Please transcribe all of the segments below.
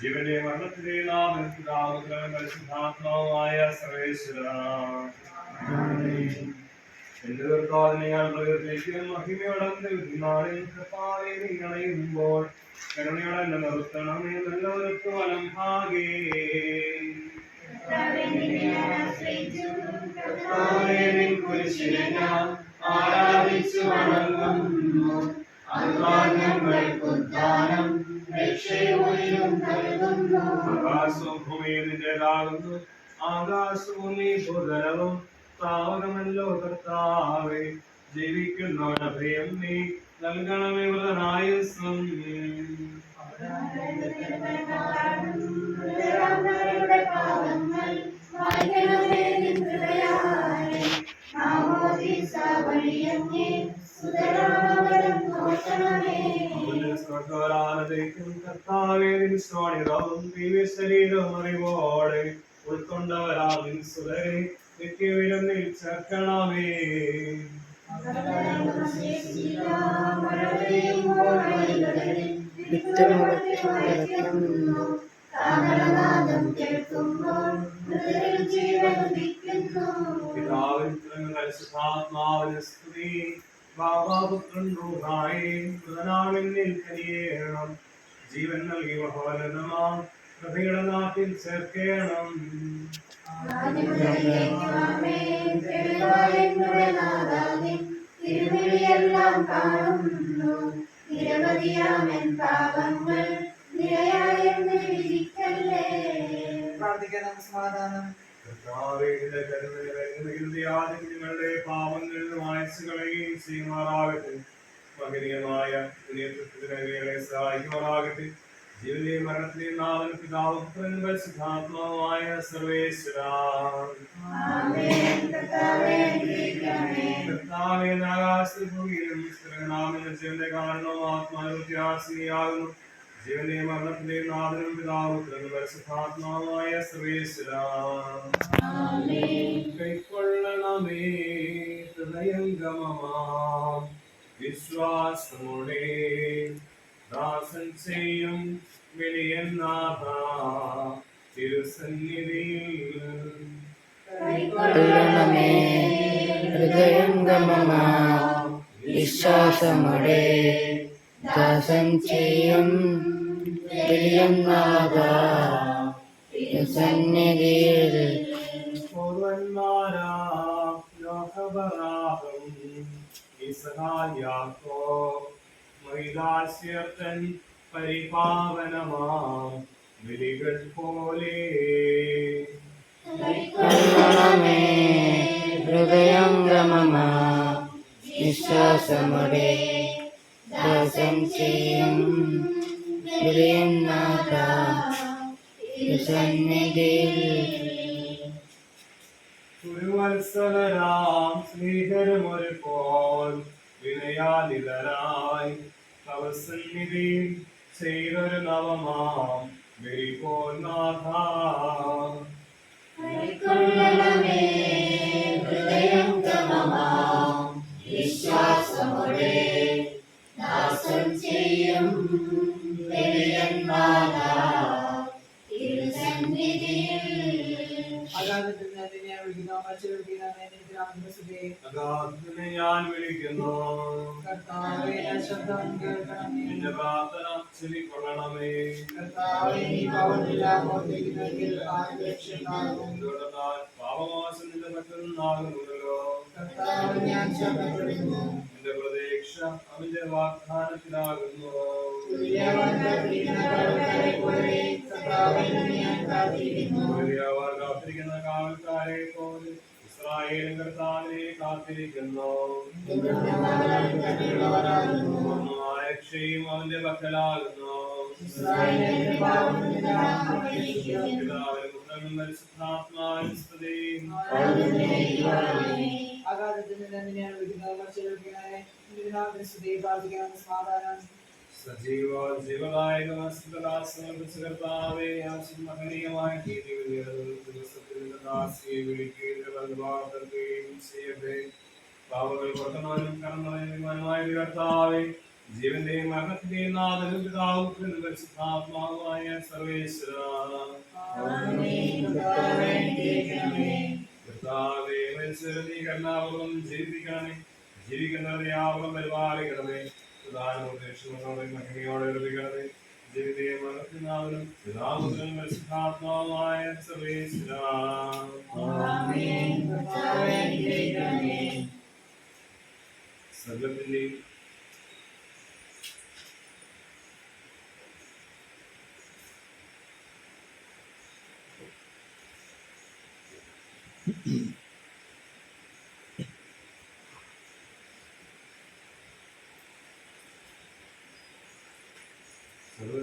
ജീവന്റെ മരണത്തിലെ നാം പിതാവുകളും പരിശുദ്ധാത്മാവുമായ സർവേശ്വര എന്റെ കർത്താവിനെ ഞാൻ പ്രകൃതിക്കും മഹിമയോടെ നാളിൽ കർത്താവെ നിങ്ങളയുമ്പോൾ കരുണയോടെ എന്നെ നിർത്തണമേ നല്ലൊരു വലം ഭാഗേ. കുരിശിനെ ഞാൻ ആരാധിച്ചു വണങ്ങുന്നു അതുകാൽ ഞങ്ങൾക്ക് ഉദ്ധാനം രക്ഷയും നൽകുന്നു. ആകാശവും ഭൂമിയും നിന്റേതാകുന്നു ആകാശവും നീ ഭൂതലവും താവകമല്ലോ കർത്താവേ ജീവിക്കുന്നവന പ്രിയം നീ നൽകണമേ വൃതനായുസ്സും അറിവോടെ ഉൾക്കൊണ്ടവരാ നിൻ സുതരെ നിത്യവിരുന്നിൽ ചേർക്കണമേ മഴപെയ്യുമ്പോൾ മൃതനാളിൽ കനിയേണം ജീവൻ നൽകി മഹോന്നതമാം കഥയുടെ നാട്ടിൽ ചേർക്കേണം. തിരുവിളിയെല്ലാം കാണുന്നു. നിരവധിയാമൻ പാപങ്ങൾ നിരയായെന്ന് വിധിക്കല്ലേ? പ്രാർത്ഥിക്കാൻ സമാധാനം. കർത്താവേ, നിന്റെ കരുണയിൽ വരുന്നതിൽ ആദ്യം ഞങ്ങളുടെ പാപങ്ങളിൽ വായിച്ചുകളെയും ചെയ്യുമാറാകട്ടെ. മകനീയമായ പുണ്യത്വത്തിനെ സഹായിക്കുമാറാകട്ടെ. ജീവനെയും മരണത്തിലെയും നാവൻ പിതാവ് പുത്രൻ പരിശുദ്ധാത്മാവായ സർവേശ്വര. കർത്താവേ ആകാശത്തിൽ ഭൂമിയിലും സ്ഥിരനാമെന്ന ജീവന്റെ കാരണവും ആത്മാനുത്യാസിനിയാകുന്നു ജീവനെയും മരണത്തിന്റെ നാഥനും പിതാവ് പുത്രനും പരിശുദ്ധാത്മാവായ സർവേശ്വര. കൈക്കൊള്ളണമേ ഹൃദയംഗമമാം. വിശ്വാസമോടെ ദാസൻ ചെയ്യും വിളിയനാഥ തിരുസന്നിധിയിൽ കൊള്ളണമേ ഹൃദയംഗമമാ. വിശ്വാസമോടെ ദാസം ചെയ്യും വലിയ നാഥ. പൂർവന്മാരാ ഇസ്രായാക്കോ മൈലാസ്യത്തൻ പരിപാവനമാം വിളികൾ പോലെ കൊള്ളണമേ ഹൃദയംഗമമാ വിശ്വാസമോടെ ദാസം ചെയ്യും പ്രിയനാഥ സന്നിധിയിൽ തിരുവത്സലരാം സ്നേഹരമൊരു പോൽ വിനയാലിതരായി തവസന്നിധി ചെയ്തൊരു നവമാം. വെരിപോൽ നാഥ. വിശ്വാസമോടെ ദാസം ചെയ്യും. ഞാൻ വിളിക്കുന്നു. നിന്റെ പ്രാർത്ഥന രക്ഷയുണ്ടാകും? എന്തുകൊണ്ടെന്നാൽ പാപമാസം നിന്റെ ശബ്ദപ്പെടുന്നു നിന്റെ പ്രതീക്ഷ അവന്റെ വാഗ്ദാനത്തിലാകുന്നു. തുല്യവന്റെ പ്രിയനക്കാരെ പോലെ കർത്താവിനെ ഞാൻ കാത്തിരിക്കുന്നു. കാവൽക്കാരെ പോലെ ഇസ്രായേൽ കർത്താവിനെ കാത്തിരിക്കുന്നു. രക്ഷയും അവന്റെ പക്കലാകുന്നു ഇസ്രായേലിന്റെ തന്നെയാണ് നിന്റെ സ്തുതി. പ്രാർത്ഥിക്കാൻ സമാധാനം സജീവ ജീവദായകർത്താവേ ദിവസത്തിൽ ദാസിയെ വിളിക്കുകയും ചെയ്യട്ടെ. കാവുകൾ പുറത്തുവാനും കറന്നവനുമായ കർത്താവെ ജീവന്റെയും മരണത്തിന്റെയും നാഥനും പിതാവും പരിശുദ്ധാത്മാവുമായ സർവേശ്വര. കർത്താവേ മനുഷ്യരെ കരുണാപൂർവം ജീവിപ്പിക്കണമേ ജീവിക്കുന്നവരെ ആവണം പരിപാലിക്കണമേ. മഹിമയോടെ ലഭിക്കണമേ ജീവിതയെ മറക്കുന്നവനും പിതാവുതനും പരിശുദ്ധാത്മാവുമായ സർവേശ്വര സകലത്തിന്റെയും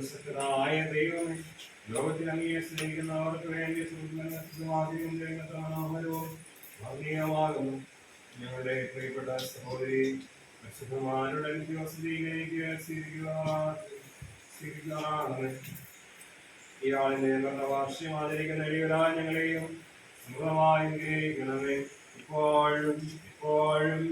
സർവശക്തനായ ദൈവമേ ലോകത്തിൽ അങ്ങയെ സ്നേഹിക്കുന്നവർക്ക് വേണ്ടി സുഹൃത്തുമാകുന്നു ഭംഗീയമാകുന്നു ഞങ്ങളുടെ പ്രിയപ്പെട്ട സഹോദരി പരിശുദ്ധമാരുടെ വസതിയിലേക്ക് സ്വീകരിക്കുകയാണ് ഇയാളിന്റെ ആചരിക്കുന്ന ഇവരാ ഞങ്ങളെയും. സമൃദ്ധമായി ഗ്രഹിക്കണമേ ഇപ്പോഴും ഇപ്പോഴും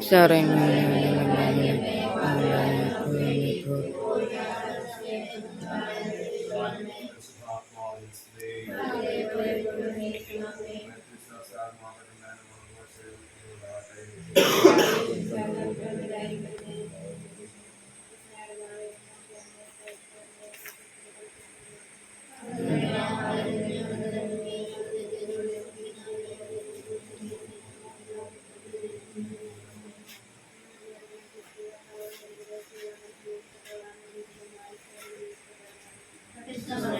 Sharing.